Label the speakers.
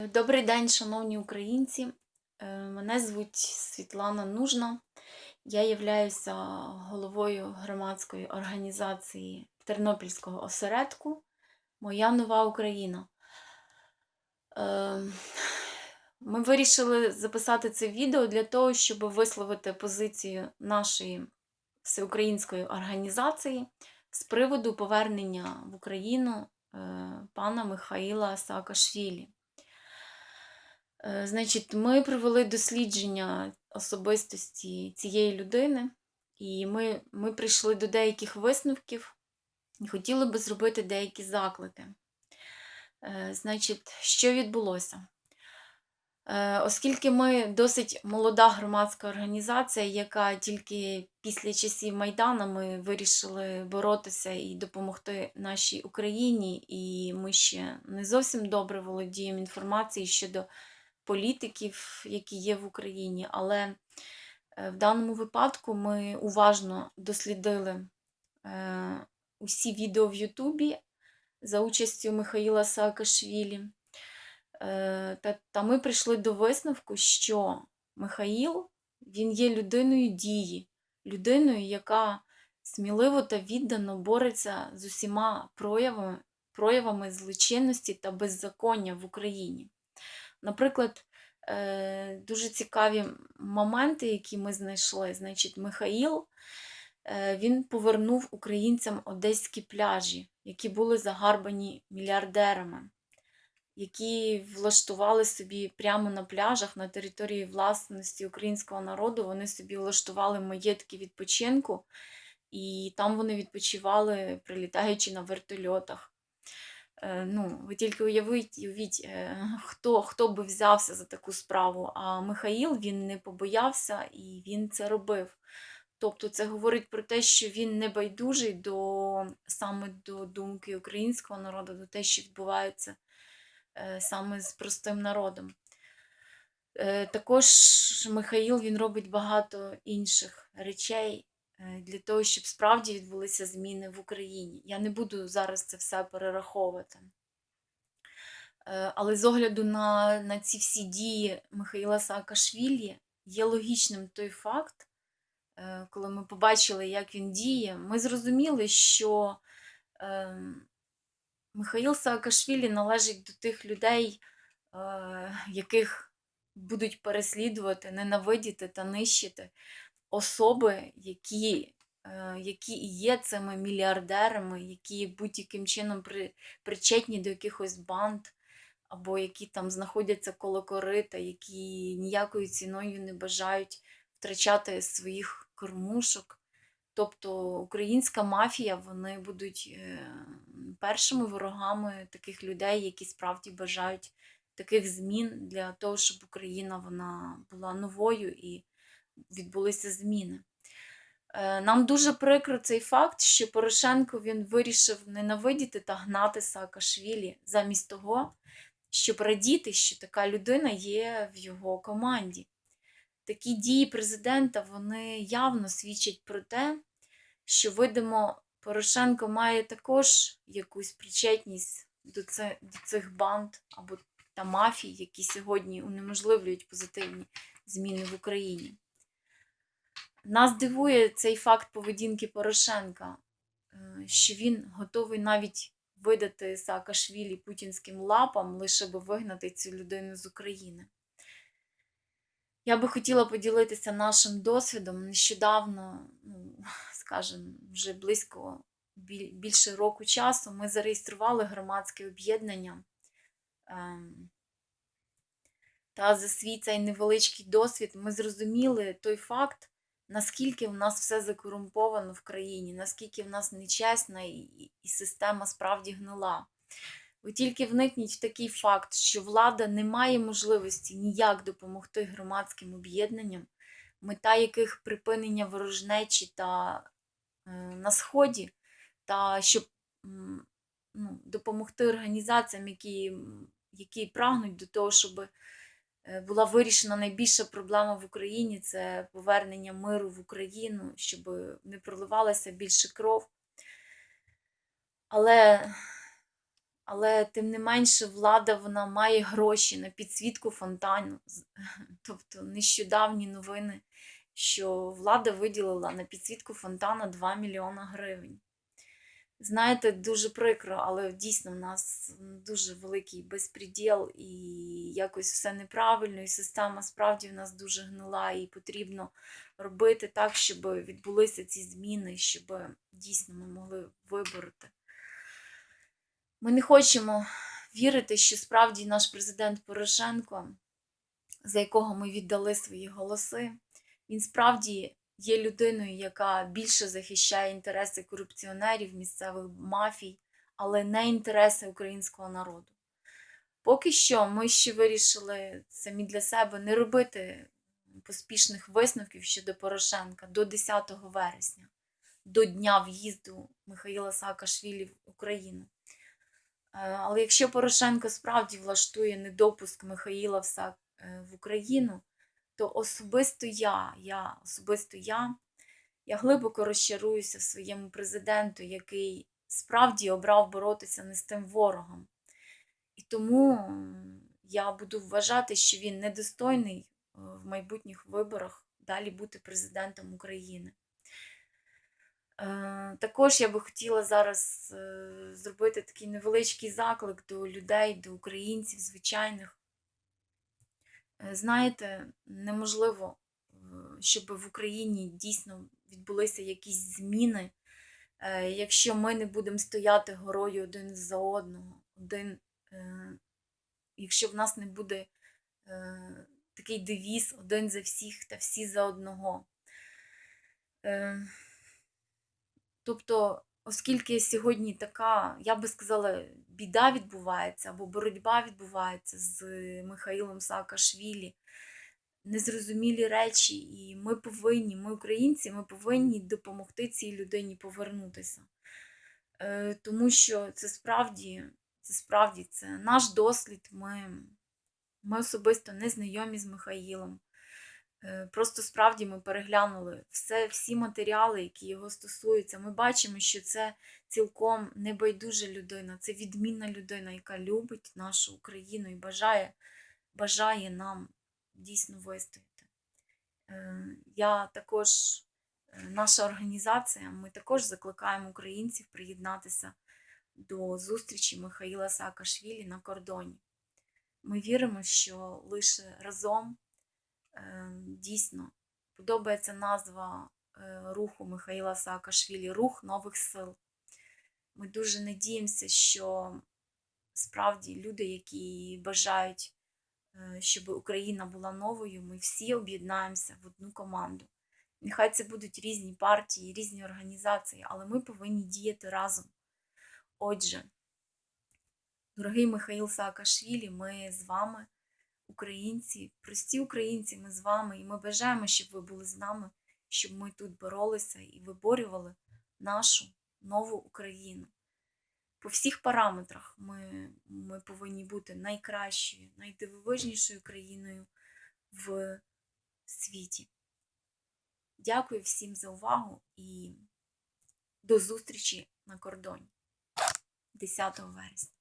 Speaker 1: Добрий день, шановні українці. Е, Мене звуть Світлана Нужна. Я являюся головою громадської організації Тернопільського осередку Моя нова Україна. Е, Ми вирішили записати це відео для того, щоб висловити позицію нашої всеукраїнської організації з приводу повернення в Україну е, пана Михаїла Саакашвілі. Е, Значить, ми провели дослідження особистості цієї людини, і ми, ми прийшли до деяких висновків і хотіли би зробити деякі заклики. Е, Значить, що відбулося? Е, Оскільки ми досить молода громадська організація, яка тільки після часів Майдана ми вирішили боротися і допомогти нашій Україні, і ми ще не зовсім добре володіємо інформацією щодо політиків, які є в Україні, але е, в даному випадку ми уважно дослідили е, усі відео в Ютубі за участю Михаїла Саакашвілі. Е, Та, ми прийшли до висновку, що Михаїл він є людиною дії, людиною, яка сміливо та віддано бореться з усіма проявами, проявами злочинності та беззаконня в Україні. Наприклад, е, дуже цікаві моменти, які ми знайшли. Значить, Михаїл е, він повернув українцям одеські пляжі, які були загарбані мільярдерами, які влаштували собі прямо на пляжах на території власності українського народу. Вони собі влаштували маєтки відпочинку, і там вони відпочивали, прилітаючи на вертольотах. Е, ну, ви тільки уявіть, уявіть е, хто, хто би взявся за таку справу. А Михаїл він не побоявся і він це робив. Тобто це говорить про те, що він не байдужий до, саме до думки українського народу, до те, що відбувається е, саме з простим народом. Також Михаїл він робить багато інших речей для того, щоб справді відбулися зміни в Україні. Я не буду зараз це все перераховувати. Е, Але з огляду на, на ці всі дії Михаїла Саакашвілі є логічним той факт, е, коли ми побачили, як він діє, ми зрозуміли, що е, Михаїл Саакашвілі належить до тих людей, е, яких будуть переслідувати, ненавидіти та нищити особи, які, е, які і є цими мільярдерами, які будь-яким чином при, причетні до якихось банд, або які там знаходяться коло корита, які ніякою ціною не бажають втрачати своїх кормушок. Тобто українська мафія, вони будуть е, першими ворогами таких людей, які справді бажають таких змін для того, щоб Україна вона була новою і відбулися зміни. Е, Нам дуже прикро цей факт, що Порошенко він вирішив ненавидіти та гнати Саакашвілі замість того, щоб радіти, що така людина є в його команді. Такі дії президента вони явно свідчать про те, що, видимо, Порошенко має також якусь причетність до це- до цих банд або та мафій, які сьогодні унеможливлюють позитивні зміни в Україні. Нас дивує цей факт поведінки Порошенка, е, що він готовий навіть видати Саакашвілі путінським лапам, лише би вигнати цю людину з України. Я би хотіла поділитися нашим досвідом. Нещодавно, ну, скажімо, вже близько більше року часу ми зареєстрували громадське об'єднання. Ем, Та за свій цей невеличкий досвід ми зрозуміли той факт, наскільки в нас все закорумповано в країні, наскільки в нас нечесна і, і- система справді гнила. Ви тільки вникніть в такий факт, що влада не має можливості ніяк допомогти громадським об'єднанням, мета яких припинення ворожнечі та е, на сході, та щоб ну, допомогти організаціям, які, які прагнуть до того, щоб була вирішена найбільша проблема в Україні це повернення миру в Україну, щоб не проливалася більше кров. Але Але тим не менше влада вона має гроші на підсвітку фонтану. Тобто нещодавні новини, що влада виділила на підсвітку фонтана 2 мільйона гривень. Знаєте, дуже прикро, але дійсно в нас дуже великий безпреділ і якось все неправильно, і система справді в нас дуже гнила, і потрібно робити так, щоб відбулися ці зміни, щоб дійсно ми могли вибороти. Ми не хочемо вірити, що справді наш президент Порошенко, за якого ми віддали свої голоси, він справді є людиною, яка більше захищає інтереси корупціонерів, місцевих мафій, але не інтереси українського народу. Поки що ми ще вирішили самі для себе не робити поспішних висновків щодо Порошенка до 10 вересня, до дня в'їзду Михаїла Саакашвілі в Україну. Е, Але якщо Порошенко справді влаштує недопуск Михаїла в е, в Україну, то особисто я, я особисто я, я глибоко розчаруюся в своєму президенту, який справді обрав боротися не з тим ворогом. І тому я буду вважати, що він недостойний е, в майбутніх виборах далі бути президентом України. Е, Також я би хотіла зараз е, зробити такий невеличкий заклик до людей, до українців звичайних. Е, Знаєте, неможливо, щоб в Україні дійсно відбулися якісь зміни, е, якщо ми не будемо стояти горою один за одного, один, е, якщо в нас не буде такий девіз один за всіх та всі за одного. Тобто, оскільки сьогодні така, я би сказала, біда відбувається або боротьба відбувається з Михаїлом Саакашвілі, незрозумілі речі, і ми повинні, ми українці, ми повинні допомогти цій людині повернутися. Е, Тому що це справді, це справді це наш дослід. Ми, ми особисто не знайомі з Михаїлом. Е, Просто справді ми переглянули все, всі матеріали, які його стосуються. Ми бачимо, що це цілком небайдужа людина, це відмінна людина, яка любить нашу Україну і бажає, бажає нам дійсно вистояти. Е, Я також, е, наша організація, ми також закликаємо українців приєднатися до зустрічі Михаїла Саакашвілі на кордоні. Ми віримо, що лише разом дійсно подобається назва е, руху Михаїла Саакашвілі Рух нових сил. Ми дуже надіємося, що справді люди, які бажають, е, щоб Україна була новою, ми всі об'єднаємося в одну команду. Нехай це будуть різні партії, різні організації, але ми повинні діяти разом. Отже, дорогий Михаїл Саакашвілі, ми з вами українці, прості українці, ми з вами, і ми бажаємо, щоб ви були з нами, щоб ми тут боролися і виборювали нашу нову Україну. По всіх параметрах ми, ми повинні бути найкращою, найдивовижнішою країною в світі. Дякую всім за увагу і до зустрічі на кордоні 10 вересня.